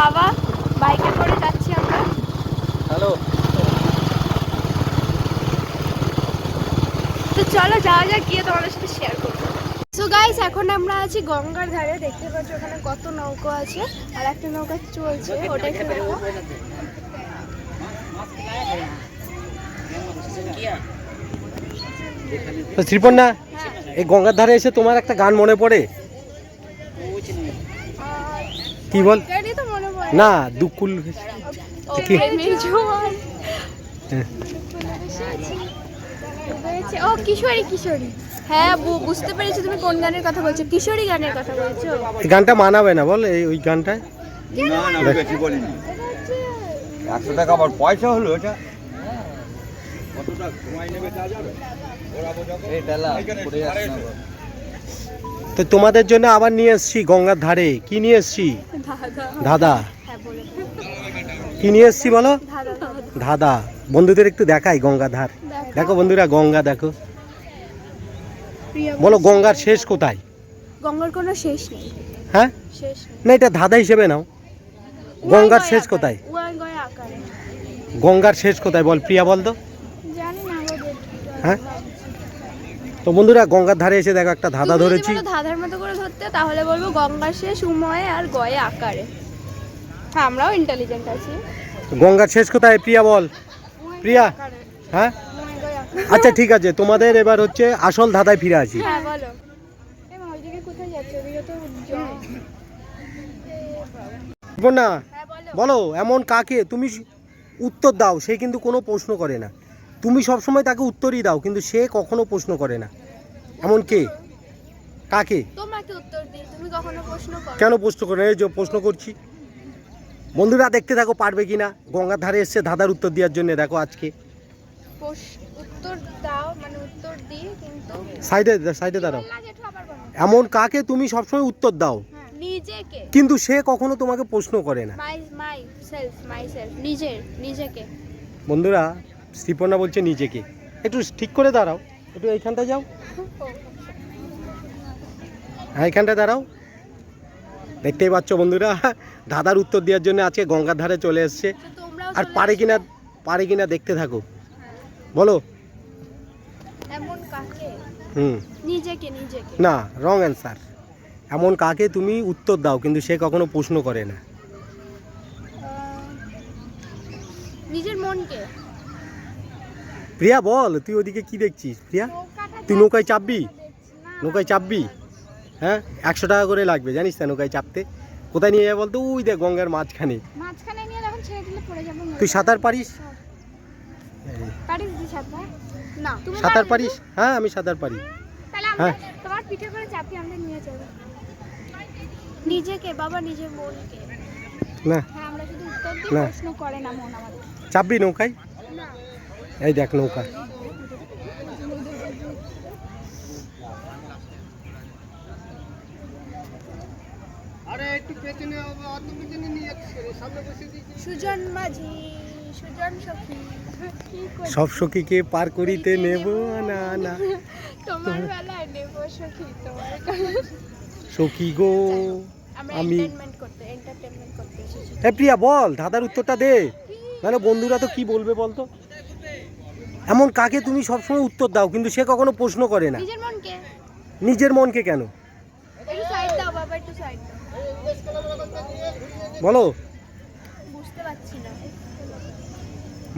বাবা। বাইকে করে যাচ্ছি আমরা। হ্যালো। তো চলো যাওয়া যাক গিয়ে তোমাদের সাথে শেয়ার করব। সো গাইস এখন আমরা আছি গঙ্গার ধারে। দেখতে পাচ্ছ ওখানে কত নৌকো আছে আর একটা নৌকা চলছে ওটা একটু দেখো। তো শ্রীপর্ণা এই গঙ্গার ধারে এসে তোমার একটা গান মনে পড়ে? কি বল? মনে না দুকুল ও কি? হ্যাঁ। ও কিশোরী কিশোরী। হ্যাঁ বু- বুঝতে পেরেছি তুমি কোন গানের কথা বলছো। কিশোরী গানের কথা বলছো। এই গানটা মানাবে না বল এই ওই গানটায়। না না বেশি বলিনি। একশো টাকা আবার পয়সা হলো এটা? কতটা সময় নেবে তা যাবে এই ডালা পড়ে গো। তো তোমাদের জন্য আবার নিয়ে এসছি গঙ্গার ধারে। কি নিয়ে এসছি? দাদা ধাঁধা। হ্যাঁ কি নিয়ে এসছি বলো? দাদা দাদা ধাঁধা। বন্ধুদের একটু দেখাই গঙ্গা ধার। দেখো। বন্ধুরা গঙ্গা দেখো। বলো গঙ্গার শেষ কোথায়? গঙ্গার কোনো শেষ নেই। হ্যাঁ? শেষ নেই। না এটা ধাঁধা হিসেবে নাও। গঙ্গার শেষ কোথায়? গঙ্গার শেষ কোথায় বল প্রিয়া বল তো। জানি না গো হ্যাঁ? তো বন্ধুরা গঙ্গার ধারে এসে দেখো একটা ধাঁধা ধরেছি। ধাঁধার মতো করে ধরতে তাহলে বলব গঙ্গার শেষ উময়ে আর গয়ে আকারে। হ্যাঁ আমরাও ইন্টেলিজেন্ট আছি। গঙ্গার শেষ কোথায়? প্রিয়া বল। প্রিয়া? হ্যাঁ। আচ্ছা ঠিক আছে তোমাদের এবার হচ্ছে আসল ধাঁধায় ফিরে আসি। হ্যাঁ বলো। না। হ্যাঁ বলো। বলো এমন কাকে? তুমি উত্তর দাও সে কিন্তু কোনো প্রশ্ন করে না। তুমি সবসময় তাকে উত্তরই দাও কিন্তু সে কখনো প্রশ্ন করে না। এমন কে? কাকে? তোমাকে উত্তর দিই তুমি কখনো প্রশ্ন করো। কেন প্রশ্ন করে? এই যে প্রশ্ন করছি। বন্ধুরা দেখতে থাকো পারবে কি না গঙ্গার ধারে এসছে ধাঁধার উত্তর দেওয়ার জন্য দেখো আজকে। প্রশ- উত্তর দাও মানে উত্তর দিই কিন্তু সাইডে সাইডে দাঁড়াও। এমন কাকে তুমি সবসময় উত্তর দাও? হ্যাঁ নিজেকে। কিন্তু সে কখনো তোমাকে প্রশ্ন করে না। মাই মাই সেলফ মাই সেলফ নিজের নিজেকে। বন্ধুরা শ্রীপর্ণা বলছে নিজেকে। একটু ঠিক করে দাঁড়াও। একটু এইখানটা যাও। হ্যাঁ এইখানটা দাঁড়াও। দেখতেই পাচ্ছ বন্ধুরা দাদার উত্তর দেওয়ার জন্য আজকে গঙ্গার ধারে চলে এসছে। আর পারে। কিনা পারে কিনা দেখতে থাকো। বলো। হুম। না রং অ্যান্সার এমন কাকে তুমি উত্তর দাও কিন্তু সে কখনো প্রশ্ন করে না। নিজের মনকে। প্রিয়া বল তুই ওদিকে কি দেখছিস প্রিয়া? তুই নৌকায় চাপবি? নৌকায় চাপবি? হ্যাঁ? একশো টাকা করে লাগবে জানিস না নৌকায় চাপতে। কোথায় নিয়ে যাবে বলতো? ওই দেখ গঙ্গার মাঝখানে। তুই সাঁতার পারিস? সাঁতার? পারিস? হ্যাঁ আমি সাঁতার পারি। হ্যাঁ। তোমার পিঠে করে চাপি আমরা নিয়ে যাব। নিজেকে বাবা নিজের মনকে। না। হ্যাঁ আমরা শুধু উত্তর দিই প্রশ্ন করে না মন আমাদের। চাপবি নৌকায়? এই দেখ নৌকা। সুজন সখী। কি সব সখীকে পার করিতে নেব? না না। তোমার সখী গো আমি- এন্টারটেনমেন্ট করতে এন্টারটেনমেন্ট করতে এসেছি। হ্যাঁ প্রিয়া বল দাদার উত্তরটা দে। নাহলে বন্ধুরা তো কি বলবে বলতো? এমন কাকে তুমি সবসময় উত্তর দাও কিন্তু সে কখনো প্রশ্ন করে না। নিজের মনকে? নিজের মনকে কেন? একটু সাইড দাও বাবা একটু সাইড দাও। বলো। বুঝতে পারছি না।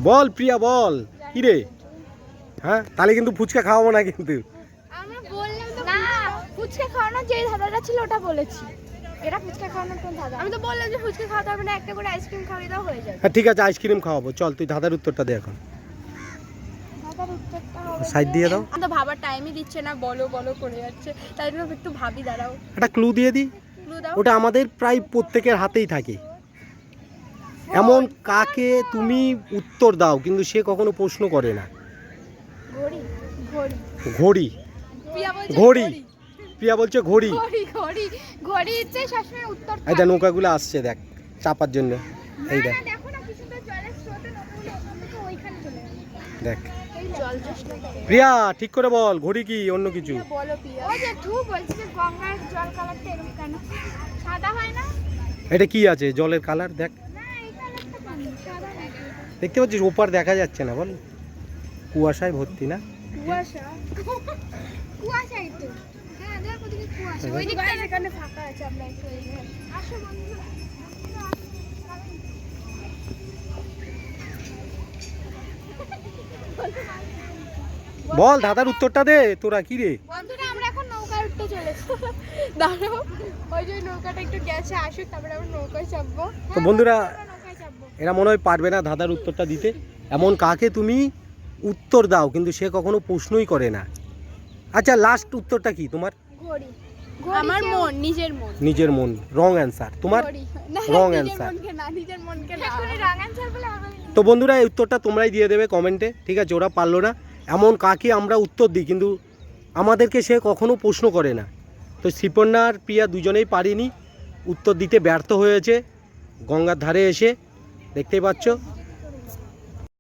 বল প্রিয়া বল। কি রে? হ্যাঁ তাহলে কিন্তু ফুচকা খাওয়াবো না কিন্তু। আমরা বললাম তো না ফুচকা খাওয়ানোর যে ধাঁধাটা ছিল ওটা বলেছি। এটা ফুচকা খাওয়ানোর কোন ধাঁধা? আমি তো বললাম যে ফুচকা খাওয়াতে হবে না একটা করে আইসক্রিম খাওয়াই দাও হয়ে যাবে। হ্যাঁ ঠিক আছে আইসক্রিম খাওয়াবো। চল তুই দাদার উত্তরটা দে এখন। সাইড দিয়ে দাও। তো ভাবার টাইমই দিচ্ছে না বলো বলো করে যাচ্ছে। তাই জন্য একটু ভাবি দাঁড়াও। একটা ক্লু দিয়ে দিই? ওটা আমাদের প্রায় প্রত্যেকের হাতেই থাকে। এমন কাকে তুমি উত্তর দাও কিন্তু সে কখনো প্রশ্ন করে না। ঘড়ি ঘড়ি। প্রিয়া বলছে ঘড়ি। এই দেখ নৌকাগুলো আসছে দেখ চাপার জন্য। এই দেখ। দেখো। প্রিয়া ঠিক করে বল ঘড়ি কি অন্য কিছু? বলো পিয়া ওই যে তু বলছি যে গঙ্গার জল কালারটা এরকম কেন? সাদা হয় না? এটা কি আছে জলের কালার? দেখ। দেখতে পাচ্ছিস ওপার দেখা যাচ্ছে না বল। কুয়াশায় ভর্তি না? কুয়াশা কুয়াশাই তো হ্যাঁ দেখো ওদিকে কুয়াশা ওই দিকটা এখানে ফাঁকা আছে আমরা একটু এখানে আসো বন্ধুরা বল দাদার উত্তরটা দে তোরা কি রে? বন্ধুরা আমরা এখন নৌকায় উঠতে চলেছি। দাঁড়াও ওই যে নৌকাটা একটু গেছে আসুক তারপরে আমরা নৌকায় চাপবো। তো বন্ধুরা এরা মনে হয় পারবে না দাদার উত্তরটা দিতে। এমন কাকে তুমি? উত্তর দাও কিন্তু সে কখনো প্রশ্নই করে না। আচ্ছা লাস্ট উত্তরটা কি তোমার? আমার মন নিজের মন। নিজের মন রং অ্যান্সার তোমার? রং অ্যান্সার তো বন্ধুরা এই উত্তরটা তোমরাই দিয়ে দেবে কমেন্টে ঠিক আছে? ওরা পারল না। এমন কাকে আমরা উত্তর দিই, কিন্তু আমাদেরকে সে কখনো প্রশ্ন করে না। তো শ্রীপর্ণা আর প্রিয়া দুজনেই পারিনি, উত্তর দিতে ব্যর্থ হয়েছে, গঙ্গার ধারে এসে, দেখতেই পাচ্ছ?